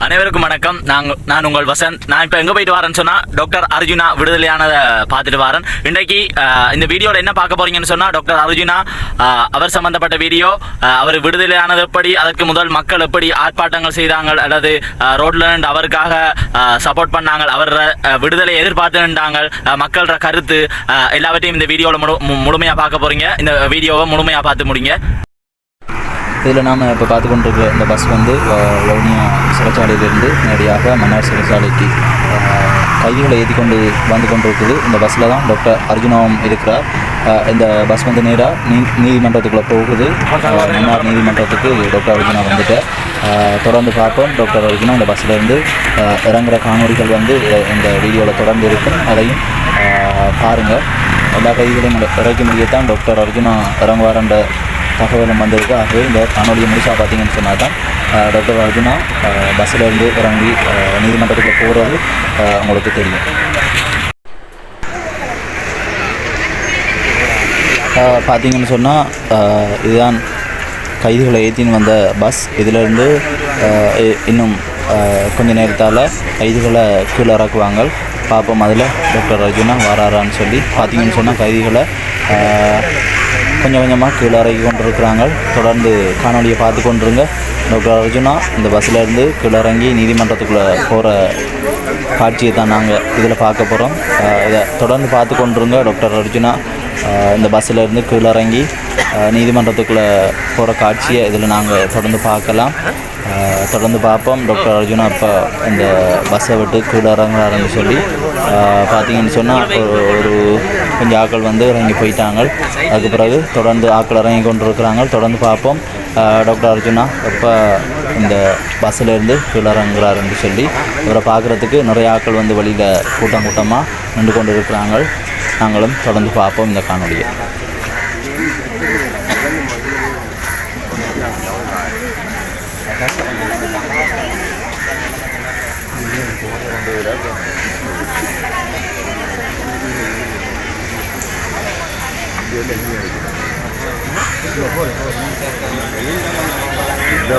அனைவருக்கும் வணக்கம். நாங்கள் நான் உங்கள் வசந்த். நான் இப்போ எங்கே போயிட்டு வரேன்னு சொன்னா டாக்டர் அர்ஜுனா விடுதலையானதை பார்த்துட்டு வரேன். இன்றைக்கு இந்த வீடியோவில் என்ன பார்க்க போறீங்கன்னு சொன்னா டாக்டர் அர்ஜுனா அவர் சம்பந்தப்பட்ட வீடியோ அவர் விடுதலையானது எப்படி அதற்கு முதல் மக்கள் எப்படி ஆர்ப்பாட்டங்கள் செய்தாங்க அல்லது ரோட்ல நின்று அவருக்காக சப்போர்ட் பண்ணாங்க அவர் விடுதலை எதிர்பார்த்து நின்றாங்க மக்களோட கருத்து எல்லாவற்றையும் இந்த வீடியோவில் முழு மு- பார்க்க போறீங்க. இந்த வீடியோவை முழுமையாக பார்த்து முடிங்க. இதில் நாம் இப்போ பார்த்து கொண்டிருக்கிற இந்த பஸ் வந்து அஹ், வவுனியா சிறைச்சாலையிலிருந்து நேரடியாக மன்னார் சிறைச்சாலைக்கு கைதிகளை ஏற்றி கொண்டு வந்து கொண்டிருக்குது. இந்த பஸ்ஸில் தான் டாக்டர் அர்ஜுனாவும் இருக்கிறார். இந்த பஸ் வந்து நேராக நீ நீதிமன்றத்துக்குள்ளே போகுது. மன்னார் நீதிமன்றத்துக்கு டாக்டர் அர்ஜுனா வந்துட்டு தொடர்ந்து பார்ப்போம் டாக்டர் அர்ஜுனா இந்த பஸ்ஸில் இருந்து இறங்குற காணொலிகள் வந்து இந்த வீடியோவில் தொடர்ந்து இருக்கும். அதையும் பாருங்கள் எல்லா கைதிகளையும் இறக்கி முடியத்தான் டாக்டர் அர்ஜுனா இறங்குவார்ன்ற தகவலும் வந்திருக்கு. ஆகவே இந்த காணொலியை முடிச்சா பார்த்தீங்கன்னு சொன்னால் தான் டாக்டர் அர்ஜுனா பஸ்ஸில் இருந்து இறங்கி நீதிமன்றத்துக்கு போகிறது உங்களுக்கு தெரியும். பார்த்தீங்கன்னு சொன்னால் இதுதான் கைதிகளை ஏற்றின்னு வந்த பஸ். இதிலிருந்து இன்னும் கொஞ்ச நேரத்தால் கைதிகளை கீழே இறக்குவாங்க. பார்ப்போம் அதில் டாக்டர் அர்ஜுனா வராரான்னு சொல்லி. பார்த்தீங்கன்னு சொன்னால் கைதிகளை கொஞ்சம் கொஞ்சமாக கீழே இறக்கி கொண்டிருக்கிறாங்க. தொடர்ந்து காணொலியை பார்த்து கொண்டிருங்க. டாக்டர் அர்ஜுனா இந்த பஸ்ஸில் இருந்து கீழே இறங்கி நீதிமன்றத்துக்குள்ளே போகிற காட்சியை தான் நாங்கள் இதில் பார்க்க போகிறோம் இதை தொடர்ந்து பார்த்து கொண்டிருங்க டாக்டர் அர்ஜுனா. இந்த பஸ்ஸில் இருந்து கீழே இறங்கி நீதிமன்றத்துக்குள்ளே போகிற காட்சியை இதில் நாங்கள் தொடர்ந்து பார்க்கலாம். தொடர்ந்து பார்ப்போம். டாக்டர் அர்ஜுனா இப்போ இந்த பஸ்ஸை விட்டு கீழே இறங்குறாருன்னு சொல்லி பார்த்தீங்கன்னு சொன்னால் ஒரு ஒரு கொஞ்சம் ஆட்கள் வந்து இறங்கி போயிட்டாங்க. அதுக்கு பிறகு தொடர்ந்து ஆக்கள் இறங்கி கொண்டு இருக்கிறாங்க தொடர்ந்து பார்ப்போம். டாக்டர் அர்ஜுனா எப்போ இந்த பஸ்ஸில் இருந்து கீழே இறங்குறாருன்னு சொல்லி இவரை பார்க்குறதுக்கு நிறைய ஆட்கள் வந்து வழியில் கூட்டம் கூட்டமாக நின்று கொண்டு இருக்கிறாங்க நாங்களும் தொடர்ந்து பார்ப்போம் இந்த காணொலியை.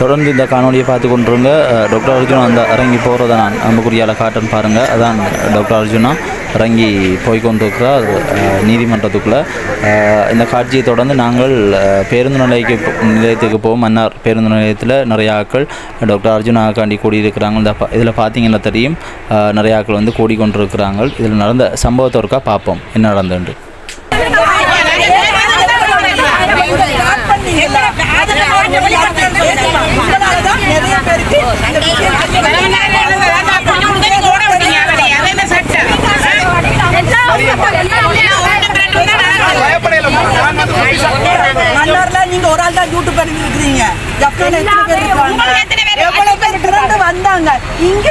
தொடர்ந்து இந்த காணொலியை பார்த்து கொண்டிருங்க டாக்டர் அர்ஜுனா அந்த இறங்கி போகிறத நான் அம்புக்குரியால் காட்டுன்னு பாருங்கள் அதான் டாக்டர் அர்ஜுனா இறங்கி போய் கொண்டிருக்கிறார் நீதிமன்றத்துக்குள்ளே. இந்த காட்சியை தொடர்ந்து நாங்கள் பேருந்து நிலையக்கு நிலையத்துக்கு போவோம். மன்னார் பேருந்து நிலையத்தில் நிறைய ஆட்கள் டாக்டர் அர்ஜுனாக்காண்டி கூடியிருக்கிறாங்க. இந்த இதில் பார்த்தீங்கன்னா தெரியும் நிறைய ஆட்கள் வந்து கூடிக்கொண்டிருக்கிறாங்க. இதில் நடந்த சம்பவத்தோருக்கா பார்ப்போம். என்ன நடந்துண்டு நிறைய பேருக்கு இந்த விஷயம் மன்னார்ல நீங்க ஒரு ஆள் தான் யூடியூப் பண்ணி இருக்கிறீங்க ஜப்பான்ல எத்தனை பேர் இருக்காங்க எவ்வளவு பேர் திரண்டு வந்தாங்க இங்க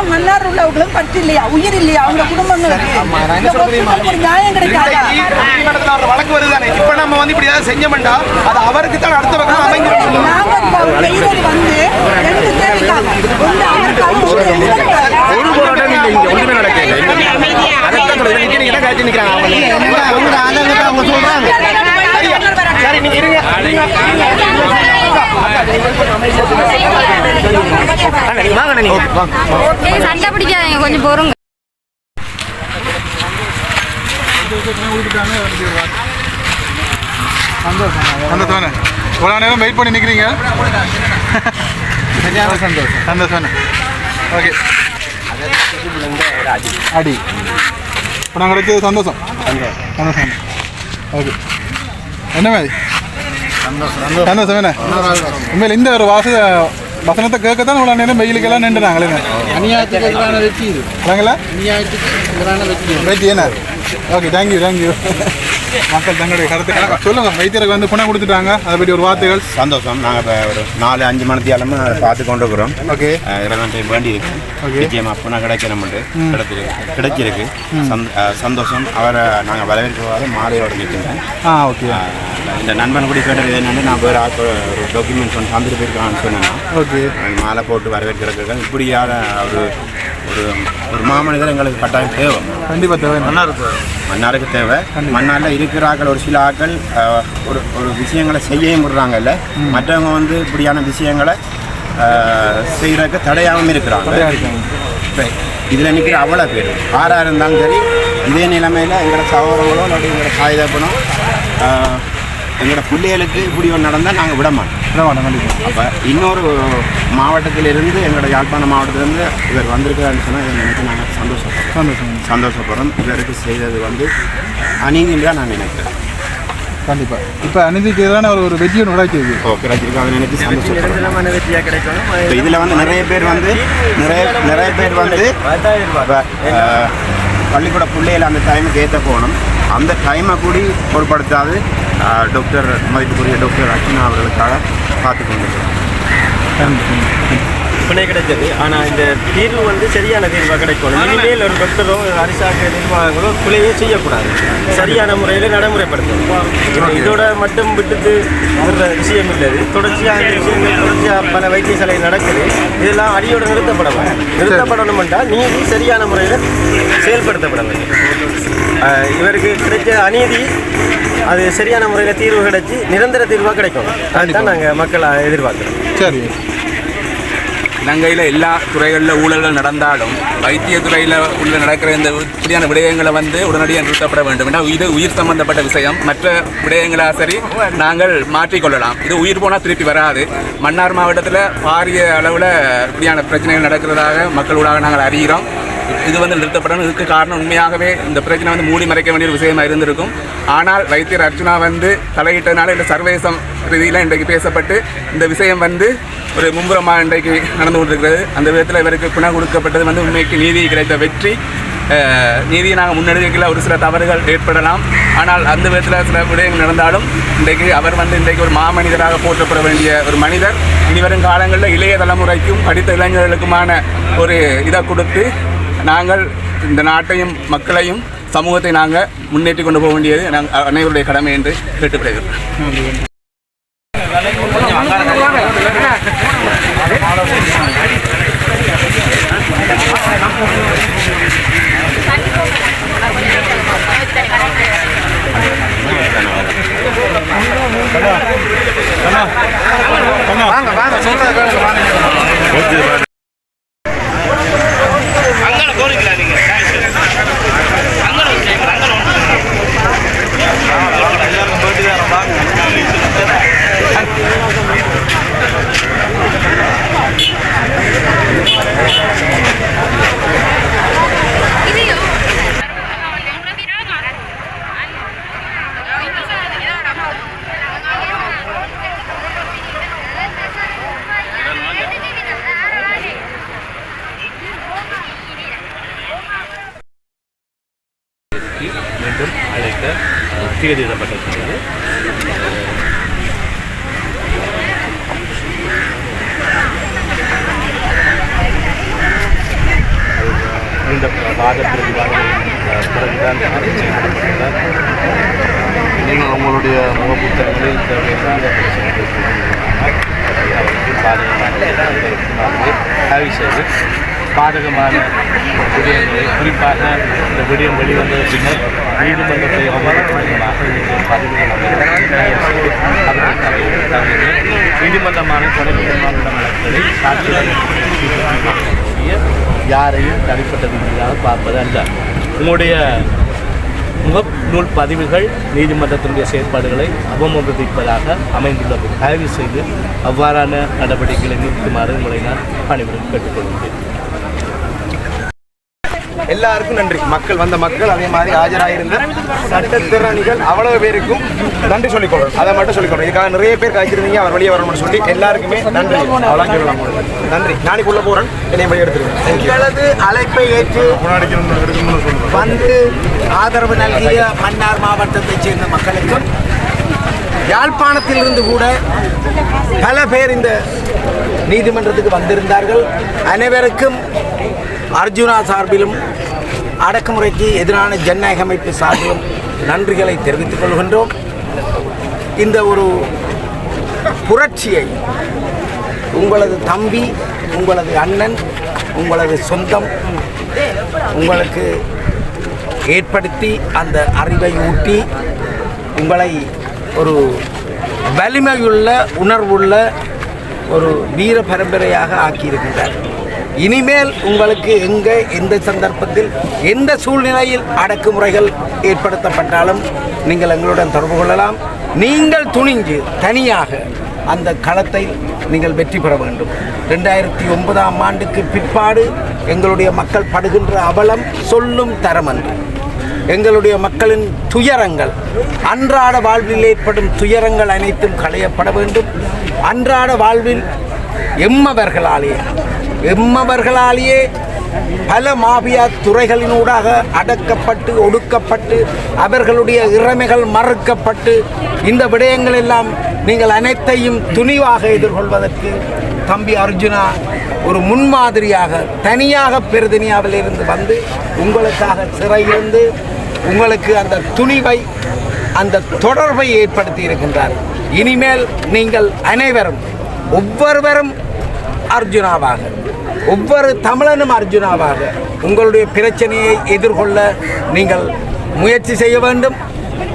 கேக்குறேன் மன்னார் உள்ளவங்களும் பட்டு இல்லையா? உயிர் இல்லையா? அவங்க குடும்பங்களுக்கு நியாயம் கிடைக்காதா? வழக்கு வருதானே? இப்ப நம்ம வந்து இப்படி ஏதாவது செஞ்சோம்டா அது அவருக்கு தான் அடுத்த பக்கம் நாங்க கைதறி வந்து ரெண்டு தேவைக்காக. ஒண்ணு அவருக்காக ஒண்ணு எங்களுக்காக. ஒரு போராட்டம் இல்ல இங்க ஒண்ணுமே நடக்கல அதான் சொல்றேன். நிக்க நீங்க காய்ச்சி நிக்கிறாங்க. அவங்க சொல்றாங்க? சரி நீங்க இருங்க. சண்டை பிடிக்காதீங்க கொஞ்சம் பொறுங்க. இவ்வளோ நேரம் வெயிட் பண்ணி நிற்கிறீங்க சந்தோஷம். சந்தோஷம் ஓகே. அடி. இப்போ நாங்கள் கிடைச்சது சந்தோஷம். சந்தோஷம். ஓகே. என்ன மாதிரி? சந்தோஷம் என்ன? உண்மையில் இந்த ஒரு வாச வசனத்தை கேட்கத்தான் இவ்வளோ நேரம் வெயிலுக்கெல்லாம் நின்றுனாங்களே அநியாயத்துக்கு எதிரான வெற்றி இது. அநியாயத்துக்கு எதிரான வெற்றி. என்ன? ஓகே தேங்க்யூ தேங்க்யூ மக்கள் தங்களுடைய கருத்தை சொல்லுங்க. வைத்தியருக்கு வந்து பணம் கொடுத்துட்டாங்க. அதை பற்றி ஒரு வார்த்தைகள். சந்தோஷம். நாங்கள் இப்போ ஒரு நாலு அஞ்சு மணித்தியாலமும் பார்த்து கொண்டு இருக்கிறோம் ஓகே. டைம் வேண்டி இருக்கு Okay. நிச்சயமா அப்போ கிடைக்கணும்ட்டு கிடைச்சிருக்கு. கிடைச்சிருக்கு சந்தோஷம். அவரை நாங்கள் வரவேற்கிறவாறு மாலையோட நிற்கின்றேன். ஆ ஓகே. இந்த நண்பன் கூட கேட்டது என்னென்னு நான் வேறு ஒரு டாக்குமெண்ட்ஸ் ஒன்று தந்துட்டு போயிருக்கான்னு சொன்னேன்னா ஓகே. மாலை போட்டு வரவேற்கிறதுக்கு இப்படியான ஒரு ஒரு ஒரு மாமனிதர் எங்களுக்கு கட்டாயம் தேவை. கண்டிப்பாக தேவை. மன்னாருக்கு தேவை. மன்னாரில் இருக்கிற ஆட்கள் ஒரு சில ஆட்கள் ஒரு ஒரு விஷயங்களை செய்யவும் விடுறாங்கல்ல. மற்றவங்க வந்து இப்படியான விஷயங்களை செய்கிறதுக்கு தடையாகவும் இருக்கிறாங்க. இதில் நிற்கிற அவ்வளோ பேர். ஆறாக இருந்தாலும் சரி இதே நிலைமையில் எங்களோட சகோதரங்களோ இல்லாட்டி எங்களோட சாயுதப்பனோ எங்களோட பிள்ளைகளுக்கு இப்படி ஒன்று நடந்தால் நாங்கள் விட மாட்டோம். அப்போ இன்னொரு மாவட்டத்திலிருந்து எங்களோட யாழ்ப்பாண மாவட்டத்திலிருந்து இவர் வந்திருக்கிறாருன்னு சொன்னால் இதை நினைச்சு நாங்கள் சந்தோஷப்படுறோம். சந்தோஷம். சந்தோஷப்படுறோம். இவருக்கு செய்தது வந்து அநீதின்னு தான் நான் நினைக்கிறேன். கண்டிப்பாக இப்போ அநீதிக்கு எதிரான ஒரு ஒரு வெற்றி ஒன்று கிடைக்கிது ஓ கிடைச்சிருக்கு. அதை நினைச்சு சந்தோஷப்படுறோம். வெற்றியாக கிடைக்கணும். இதில் வந்து நிறைய பேர் வந்து நிறைய நிறைய பேர் வந்து பள்ளிக்கூட பிள்ளைகள் அந்த டைமுக்கு ஏற்ற போகணும். அந்த டைமை கூடி பொருட்படுத்தாது. டாக்டர் மதிப்புக்குரிய டாக்டர் அர்ச்சனா அவர்களுக்காக பார்த்து கொண்டிருக்கிறோம் கிடைச்சது ஆனால் இந்த தீர்வு வந்து சரியான தீர்வாக கிடைக்கணும். இனிமேல் ஒரு டாக்டரோ அரசாங்க நிர்வாகங்களோ செய்யக்கூடாது. சரியான முறையில் நடைமுறைப்படுத்தணும். இது இதோட மட்டும் விட்டுட்டு விடுற விஷயம் இல்லை. இது. தொடர்ச்சியாக விஷயங்கள் தொடர்ச்சியாக பல வைத்தியசாலை நடக்குது. இதெல்லாம் அடியோடு நிறுத்தப்பட வேண்டும் நிறுத்தப்படணும் என்றால் நீதி சரியான முறையில் செயல்படுத்தப்பட வேண்டும். இவருக்கு கிடைச்ச அநீதி அது சரியான முறையில் தீர்வு கிடைச்சி நிரந்தர தீர்வாக கிடைக்கும். அதுதான் நாங்கள் மக்களை எதிர்பார்க்குறோம். சரி. இலங்கையில் எல்லா துறைகளில் ஊழல்கள் நடந்தாலும் வைத்திய துறையில் உள்ள நடக்கிற இந்த இப்படியான விடயங்களை வந்து உடனடியாக நிறுத்தப்பட வேண்டும். ஏன்னா இது உயிர் சம்பந்தப்பட்ட விஷயம். மற்ற விடயங்களாக சரி நாங்கள் மாற்றிக்கொள்ளலாம். இது உயிர் போனால் திருப்பி வராது. மன்னார் மாவட்டத்தில் பாரிய அளவில் இப்படியான பிரச்சனைகள் நடக்கிறதாக மக்களூடாக நாங்கள் அறிகிறோம். இது வந்து நிறுத்தப்படணும் இதுக்கு காரணம் உண்மையாகவே இந்த பிரச்சனை வந்து மூடி மறைக்க வேண்டிய ஒரு விஷயமா இருந்திருக்கும். ஆனால் வைத்தியர் அர்ஜுனா வந்து தலையிட்டதுனால இந்த சர்வேசம் ரீதியில் இன்றைக்கு பேசப்பட்டு இந்த விஷயம் வந்து ஒரு மும்புறமாக இன்றைக்கு நடந்து கொண்டிருக்கிறது. அந்த விதத்தில் இவருக்கு பிணை கொடுக்கப்பட்டது வந்து உண்மைக்கு நீதி கிடைத்த வெற்றி. நீதியை நாங்கள் முன்னெடுக்கல ஒரு சில தவறுகள் ஏற்படலாம். ஆனால் அந்த விதத்தில் சில விடயங்கள் நடந்தாலும் இன்றைக்கு அவர் வந்து இன்றைக்கு ஒரு மாமனிதராக போற்றப்பட வேண்டிய ஒரு மனிதர். இனி வரும் காலங்களில் இளைய தலைமுறைக்கும் படித்த இளைஞர்களுக்குமான ஒரு இதை கொடுத்து நாங்கள் இந்த நாட்டையும் மக்களையும் சமூகத்தை நாங்கள் முன்னேற்றி கொண்டு போக வேண்டியது நாங்கள் அனைவருடைய கடமை என்று கேட்டுக்கொள்கிறோம். மீண்டும் அழைக்க தேதியிடப்பட்டிருக்கிறது நீண்ட வாத பிரதிவாதங்களின் பிறகுதான் நீங்கள் உங்களுடைய முகப்புத்தகங்களில் தேவையான பிரச்சனைகள் அவருக்கு செய்து பாதகமான விடயங்களை குறிப்பாக இந்த விடயம் வெளிவந்த பின்னர் நீதிமன்றத்தை அவமதிமாக பதிவுகள் நீதிமன்றமான தொடர்புடைய வழக்குகளை சாட்சிகளை யாரையும் தனிப்பட்ட ரீதியாக பார்ப்பது அல்ல. உங்களுடைய முகநூல் பதிவுகள் நீதிமன்றத்தினுடைய செயற்பாடுகளை அவமதிப்பதாக அமைந்துள்ளது. தயவு செய்து அவ்வாறான நடவடிக்கைகளை நிறுத்துமாறு உங்களை நான் அனைவரும் கேட்டுக்கொள்கிறேன். எல்லாருக்கும் நன்றி. மக்கள் வந்த மக்கள் அதே மாதிரி ஆஜராயிருந்த சட்டத்திறனிகள் அவ்வளவு பேருக்கும் நன்றி சொல்லிக் அதை மட்டும் சொல்லிக் இதுக்காக நிறைய பேர் காய்ச்சிருந்தீங்க அவர் வெளியே வரணும்னு சொல்லி எல்லாருக்குமே நன்றி. அவ்வளோ சொல்லலாம் நன்றி நாளைக்குள்ள போறேன். என்னை வழி எடுத்துருவேன் எங்களது அழைப்பை ஏற்று வந்து ஆதரவு நல்கிய மன்னார் மாவட்டத்தைச் சேர்ந்த மக்களுக்கும் யாழ்ப்பாணத்திலிருந்து கூட பல பேர் இந்த நீதிமன்றத்துக்கு வந்திருந்தார்கள். அனைவருக்கும் அர்ஜுனா சார்பிலும் அடக்குமுறைக்கு எதிரான ஜனநாயக அமைப்பு சார்பிலும் நன்றிகளை தெரிவித்துக் கொள்கின்றோம். இந்த ஒரு புரட்சியை உங்களது தம்பி உங்களது அண்ணன் உங்களது சொந்தம் உங்களுக்கு ஏற்படுத்தி அந்த அறிவை ஊட்டி உங்களை ஒரு வலிமையுள்ள உணர்வுள்ள ஒரு வீர பரம்பரையாக ஆக்கியிருக்கின்றார். இனிமேல் உங்களுக்கு எங்கே எந்த சந்தர்ப்பத்தில் எந்த சூழ்நிலையில் அடக்குமுறைகள் ஏற்படுத்தப்பட்டாலும் நீங்கள் எங்களுடன் தொடர்பு கொள்ளலாம். நீங்கள் துணிஞ்சு தனியாக அந்த களத்தை நீங்கள் வெற்றி பெற வேண்டும். ரெண்டாயிரத்தி ஒன்பதாம் ஆண்டுக்கு பிற்பாடு எங்களுடைய மக்கள் படுகின்ற அவலம் சொல்லும் தரமன்று எங்களுடைய மக்களின் துயரங்கள் அன்றாட வாழ்வில் ஏற்படும் துயரங்கள் அனைத்தும் களையப்பட வேண்டும். அன்றாட வாழ்வில் எம்மவர்களாலேயே எம்மவர்களாலேயே பல மாபியா துறைகளினூடாக அடக்கப்பட்டு ஒடுக்கப்பட்டு அவர்களுடைய இறமைகள் மறுக்கப்பட்டு இந்த விடயங்கள் எல்லாம் நீங்கள் அனைத்தையும் துணிவாக எதிர்கொள்வதற்கு தம்பி அர்ஜுனா ஒரு முன்மாதிரியாக தனியாக பெருதனியாவில் இருந்து வந்து உங்களுக்காக சிறையிருந்து உங்களுக்கு அந்த துணிவை அந்த தொடர்பை ஏற்படுத்தி இருக்கின்றார். இனிமேல் நீங்கள் அனைவரும் ஒவ்வொருவரும் அர்ஜுனாவாக. ஒவ்வொரு தமிழனும் அர்ஜுனாவாக. உங்களுடைய பிரச்சனையை எதிர்கொள்ள நீங்கள் முயற்சி செய்ய வேண்டும்.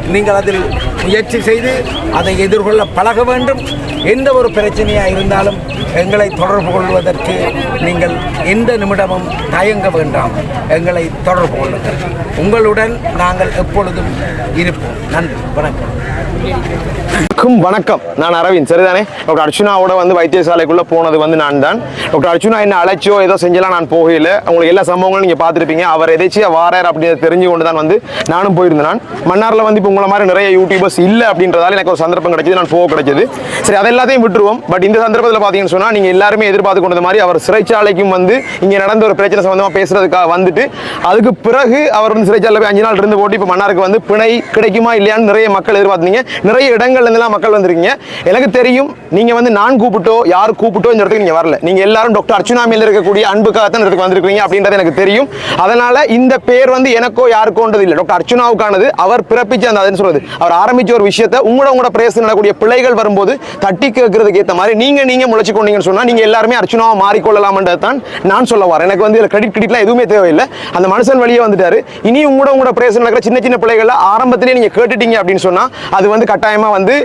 நீங்கள் அதில் முயற்சி செய்து அதை எதிர்கொள்ள பழக வேண்டும். எந்த ஒரு பிரச்சனையாக இருந்தாலும் எங்களை தொடர்பு கொள்வதற்கு நீங்கள் எந்த நிமிடமும் தயங்க வேண்டாம். எங்களை தொடர்பு கொள்ளுங்கள். உங்களுடன் நாங்கள் எப்பொழுதும் இருப்போம். நன்றி. வணக்கம். வணக்கம் வணக்கம். நான் அரவிந்த். சரிதானே? டாக்டர் அர்ச்சுனாவோட வந்து வைத்தியசாலைக்குள்ளே போனது வந்து நான் தான் டாக்டர் அர்ச்சுனா என்ன அழைச்சோ ஏதோ செஞ்சலாம் நான் போகல உங்களுக்கு எல்லா சம்பவங்களும் நீங்கள் பார்த்துருப்பீங்க. அவர் எதாச்சியா வாரார் அப்படின்னு தெரிஞ்சு கொண்டு தான் வந்து நானும் போயிருந்தேன் நான். மன்னாரில் வந்து இப்போ உங்களை மாதிரி நிறைய யூடியூபர்ஸ் இல்லை அப்படின்றதால எனக்கு ஒரு சந்தர்ப்பம் கிடைச்சது நான் போக கிடைச்சது. சரி அது எல்லாத்தையும் விட்டுருவோம். பட் இந்த சந்தர்ப்பத்தில் பார்த்தீங்கன்னு சொன்னால் நீங்கள் எல்லாருமே எதிர்பார்த்து கொண்டது மாதிரி அவர் சிறைச்சாலைக்கும் வந்து இங்கே நடந்த ஒரு பிரச்சனை சம்பந்தமா பேசுறதுக்காக வந்துட்டு அதுக்கு பிறகு அவர் வந்து சிறைச்சாலை போய் அஞ்சு நாள் இருந்து போட்டு இப்போ மன்னாருக்கு வந்து பிணை கிடைக்குமா இல்லையான்னு நிறைய மக்கள் எதிர்பார்த்தீங்க நிறைய இடங்கள்லாம் மக்கள் வந்திருக்கீங்க. எனக்கு தெரியும் நீங்க வந்து நான் கூப்பிட்டோ யார் கூப்பிட்டோ இந்த இடத்துக்கு நீங்க வரல. நீங்கள் எல்லாரும் டாக்டர் அர்ச்சுனா மேல இருக்கக்கூடிய அன்புக்காக தான் இடத்துக்கு வந்திருக்கீங்க அப்படின்றது எனக்கு தெரியும். அதனால இந்த பேர் வந்து எனக்கோ யாருக்கோன்றது இல்லை. டாக்டர் அர்ச்சுனாவுக்கானது அவர் பிறப்பிச்ச அந்த அதுன்னு சொல்றது. அவர் ஆரம்பிச்ச ஒரு விஷயத்தை உங்களோட உங்களோட பிரேச நடக்கூடிய பிள்ளைகள் வரும்போது தட்டி கேட்கறதுக்கு ஏற்ற மாதிரி நீங்க நீங்க முளைச்சு கொண்டீங்கன்னு சொன்னா நீங்கள் எல்லாருமே அர்ச்சுனாவை மாறிக்கொள்ளலாம்ன்றது தான் நான் சொல்ல வரேன். எனக்கு வந்து கிரெடிட் கிரெடிட்லாம் எதுவுமே தேவையில்லை. அந்த மனுஷன் வழியே வந்துட்டாரு. இனி உங்களோட உங்களோட பிரேசன் நடக்கிற சின்ன சின்ன பிள்ளைகளை ஆரம்பத்திலே நீங்க கேட்டுட்டீங்க அப்படின்னு சொன்னால் அது வந்து கட்டாயமாக வந்து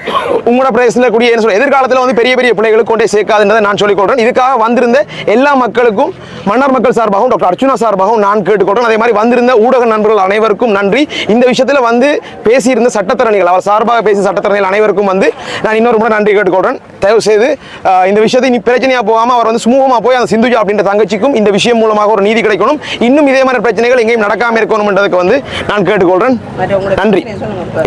உங்களோட பிரதேசத்தில் கூடிய என்ன சொல்ல எதிர்காலத்தில் வந்து பெரிய பெரிய பிள்ளைகளுக்கு கொண்டே சேர்க்காதுன்றதை நான் சொல்லிக் கொள்றேன் இதுக்காக வந்திருந்த எல்லா மக்களுக்கும் மன்னர் மக்கள் சார்பாகவும் டாக்டர் அர்ச்சுனா சார்பாகவும் நான் கேட்டுக்கொள்றேன். அதே மாதிரி வந்திருந்த ஊடக நண்பர்கள் அனைவருக்கும் நன்றி. இந்த விஷயத்தில் வந்து பேசியிருந்த சட்டத்திறனிகள் அவர் சார்பாக பேசிய சட்டத்திறனிகள் அனைவருக்கும் வந்து நான் இன்னொரு முறை நன்றி கேட்டுக்கொள்றேன். தயவு செய்து இந்த விஷயத்தை இனி பிரச்சனையா போகாம அவர் வந்து சுமூகமா போய் அந்த சிந்துஜா அப்படின்ற தங்கச்சிக்கும் இந்த விஷயம் மூலமாக ஒரு நீதி கிடைக்கணும். இன்னும் இதே மாதிரி பிரச்சனைகள் எங்கேயும் நடக்காம இருக்கணும்ன்றதுக்கு வந்து நான் கேட்டுக்கொள்றேன். நன்றி.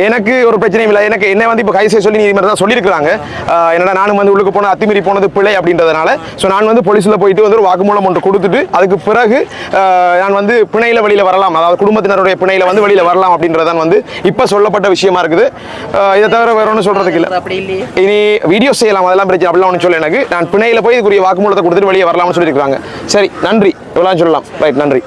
எனக்கு ஒரு பிரச்சனையும் இல்லை. எனக்கு என்ன வந்து இப்போ செய்ய சொல்லி நீதிமன்றம் தான் சொல்லியிருக்காங்க ஆஹ், என்னடா நானும் வந்து உள்ளுக்கு போன அத்துமீறி போனது பிழை அப்படின்றதுனால. ஸோ நான் வந்து போலீஸில் போயிட்டு வந்து ஒரு வாக்குமூலம் ஒன்று கொடுத்துட்டு அதுக்கு பிறகு நான் வந்து பிணையில வெளியில் வரலாம். அதாவது குடும்பத்தினருடைய பிணையில வந்து வெளியில் வரலாம் அப்படின்றதான் வந்து இப்போ சொல்லப்பட்ட விஷயமா இருக்குது. இதை தவிர வேற ஒன்றும் சொல்றதுக்கு இல்லை. இனி வீடியோ செய்யலாம். அதெல்லாம் பிரச்சனை அப்படிலாம் ஒன்று சொல்ல எனக்கு. நான் பிணையில் போய் இதுக்குரிய வாக்குமூலத்தை கொடுத்துட்டு வெளியே வரலாம்னு சொல்லியிருக்காங்க சரி நன்றி. இவ்வளோ சொல்லலாம். ரைட் நன்றி.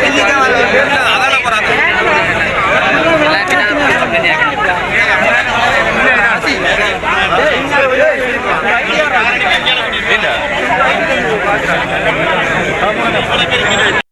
பின்னி தான் たまらん。